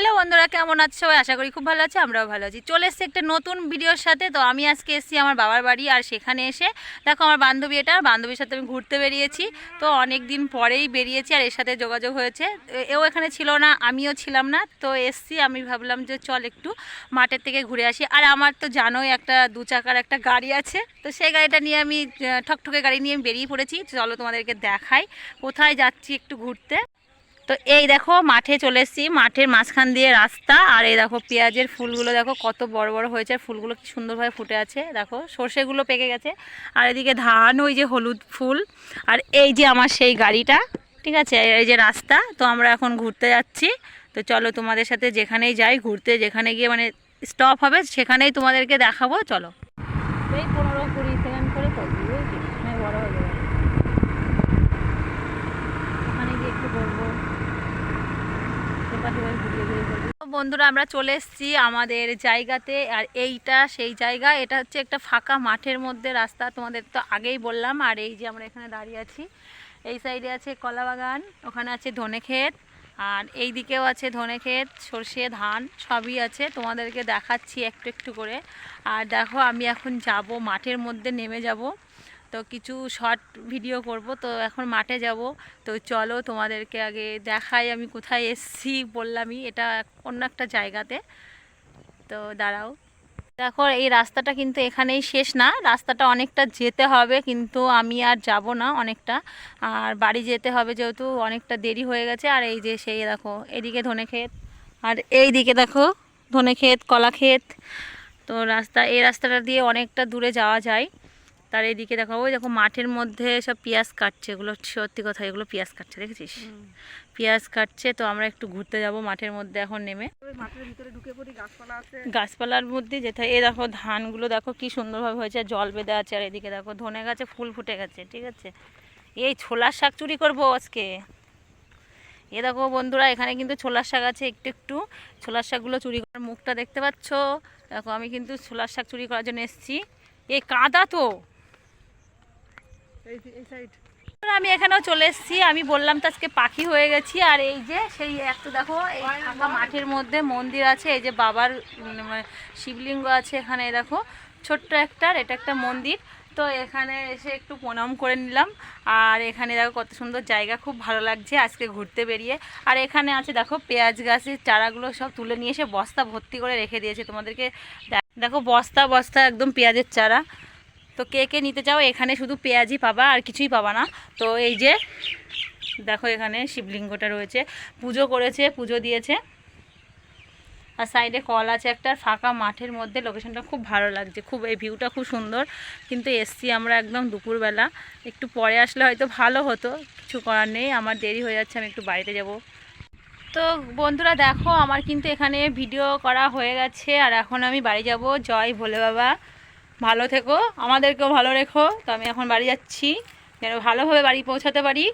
Hello বন্ধুরা, কেমন আছো? সবাই আশা করি খুব ভালো আছে, আমরাও ভালো আছি। চলে এসেছি একটা নতুন ভিডিওর সাথে। তো আমি আজকে এসেছি আমার বাবার বাড়ি, আর সেখানে এসে দেখো আমার বান্ধবী এটা, বান্ধবীর সাথে আমি ঘুরতে বেরিয়েছি। তো অনেক দিন পরেই বেরিয়েছি, আর এর সাথে যোগাযোগ হয়েছে। এও এখানে ছিল না, আমিও ছিলাম না। তো এসছি, আমি ভাবলাম যে চল একটু মাঠের থেকে ঘুরে আসি। আর আমার তো জানোই একটা দু চাকার একটা গাড়ি আছে। তো সেই গাড়িটা নিয়ে আমি ঠকঠকে গাড়ি নিয়ে আমি বেরিয়ে পড়েছি। চলো তোমাদেরকে দেখাই, কোথায় যাচ্ছি একটু ঘুরতে। তো এই দেখো মাঠে চলে এসেছি। মাঠের মাঝখান দিয়ে রাস্তা আর এই দেখো পেঁয়াজের ফুলগুলো দেখো কত বড় বড় হয়েছে ফুলগুলো কি সুন্দরভাবে ফুটে আছে। দেখো সর্ষেগুলো পেকে গেছে। আর এদিকে ধান, ওই যে হলুদ ফুল আর এই যে আমার সেই গাড়িটা, ঠিক আছে? এই যে রাস্তা, তো আমরা এখন ঘুরতে যাচ্ছি। তো চলো তোমাদের সাথে যেখানেই যাই ঘুরতে, যেখানে গিয়ে মানে স্টপ হবে সেখানেই তোমাদেরকে দেখাবো, চলো। এই পনেরো কুড়ি সেকেন্ড করে বড় হয়ে যাবে। ওখানে গিয়ে একটু বলব। বন্ধুরা, আমরা চলে এসেছি আমাদের জায়গাতে, আর এইটা সেই জায়গা। এটা হচ্ছে একটা ফাঁকা মাঠের মধ্যে রাস্তা, তোমাদের তো আগেই বললাম। আর এই যে আমরা এখানে দাঁড়িয়ে আছি, এই সাইডে আছে কলা বাগান ওখানে আছে ধনে ক্ষেত আর এই দিকেও আছে ধনে ক্ষেত সর্ষে, ধান, সবই আছে। তোমাদেরকে দেখাচ্ছি একটু একটু করে। আর দেখো, আমি এখন যাব, মাঠের মধ্যে নেমে যাব। তো কিছু শর্ট ভিডিও করব। তো এখন মাঠে যাব। তো চলো তোমাদেরকে আগে দেখাই আমি কোথায় এসছি বললামই। এটা অন্য একটা জায়গাতে। তো দাঁড়াও। দেখো, এই রাস্তাটা কিন্তু এখানেই শেষ না। রাস্তাটা অনেকটা যেতে হবে, কিন্তু আমি আর যাব না অনেকটা। আর বাড়ি যেতে হবে যেহেতু অনেকটা দেরি হয়ে গেছে। আর এই যে সেই দেখো, এদিকে ধনে ক্ষেত আর এই দিকে দেখো ধনে ক্ষেত কলা ক্ষেত তো রাস্তা, এই রাস্তাটা দিয়ে অনেকটা দূরে যাওয়া যায়। তার এইদিকে দেখো ওই দেখো মাঠের মধ্যে সব পেঁয়াজ কাটছে এগুলো সত্যি কথা এগুলো পেঁয়াজ কাটছে দেখেছিস? পেঁয়াজ কাটছে তো আমরা একটু ঘুরতে যাব মাঠের মধ্যে এখন নেমে। মাঠের ভিতরে ঢুকে পড়ি গাছপালা গাছপালার মধ্যে যেতে। এই দেখো ধানগুলো দেখো কি সুন্দরভাবে হয়েছে আর জল বেঁধে আছে আর এদিকে দেখো ধনে গাছে ফুল ফুটে গেছে ঠিক আছে? এই ছোলার শাক চুরি করব আজকে। এ দেখো বন্ধুরা এখানে কিন্তু ছোলার শাক আছে একটু একটু। ছোলার শাকগুলো চুরি করার মুখটা দেখতে পাচ্ছ? দেখো আমি কিন্তু ছোলার শাক চুরি করার জন্য এসেছি। এই কাদা তো এই এই সাইড বন্ধুরা, আমি এখানেও চলে এসেছি। আমি বললাম তো আজকে পাখি হয়ে গেছি। আর এই যে, সেই একটু দেখো, এই ফাঁকা মাঠের মধ্যে মন্দির আছে। এই যে বাবার মানে শিবলিঙ্গ আছে এখানে দেখো। ছোট্ট একটা এটা একটা মন্দির। তো এখানে এসে একটু প্রণাম করে নিলাম। আর এখানে দেখো, কত সুন্দর জায়গা। খুব ভালো লাগছে আজকে ঘুরতে বেরিয়ে। আর এখানে আছে, দেখো, পেঁয়াজ গাছের চারাগুলো সব তুলে নিয়ে এসে বস্তা ভর্তি করে রেখে দিয়েছে তোমাদেরকে। দেখো, বস্তা বস্তা, একদম পেঁয়াজের চারা। তো কে কে নিতে চাও, এখানে শুধু পেঁয়াজই পাবা, আর কিছুই পাবা না। তো এই যে, দেখো এখানে শিবলিঙ্গটা রয়েছে। পুজো করেছে, পুজো দিয়েছে। আর সাইডে কল আছে একটা ফাঁকা মাঠের মধ্যে। লোকেশনটা খুব ভালো লাগছে, খুব, এই ভিউটা খুব সুন্দর। কিন্তু এসছি আমরা একদম দুপুরবেলা। একটু পরে আসলে হয়তো ভালো হতো, কিছু করার নেই। আমার দেরি হয়ে যাচ্ছে, আমি একটু বাড়িতে যাব। তো বন্ধুরা, দেখো, আমার কিন্তু এখানে ভিডিও করা হয়ে গেছে। আর এখন আমি বাড়ি যাব জয় ভোলে বাবা। ভালো থেকো, আমাদেরকেও ভালো রেখো। তো আমি এখন বাড়ি যাচ্ছি, যেন ভালোভাবে বাড়ি পৌঁছাতে পারি।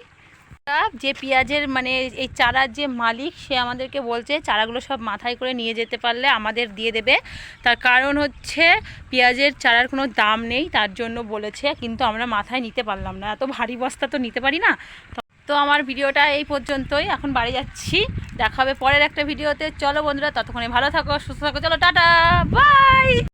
যে পেঁয়াজের মানে এই চারার যে মালিক, সে আমাদেরকে বলছে, চারাগুলো সব মাথায় করে নিয়ে যেতে পারলে আমাদের দিয়ে দেবে। তার কারণ হচ্ছে, পেঁয়াজের চারার কোনো দাম নেই, তার জন্য বলেছে, কিন্তু আমরা মাথায় নিতে পারলাম না। এত ভারী বস্তা তো নিতে পারি না। তো- আমার ভিডিওটা এই পর্যন্তই, এখন বাড়ি যাচ্ছি। দেখা হবে পরের একটা ভিডিওতে। চলো বন্ধুরা, ততক্ষণে ভালো থাকো, সুস্থ থাকো। চলো, টাটা, বাই!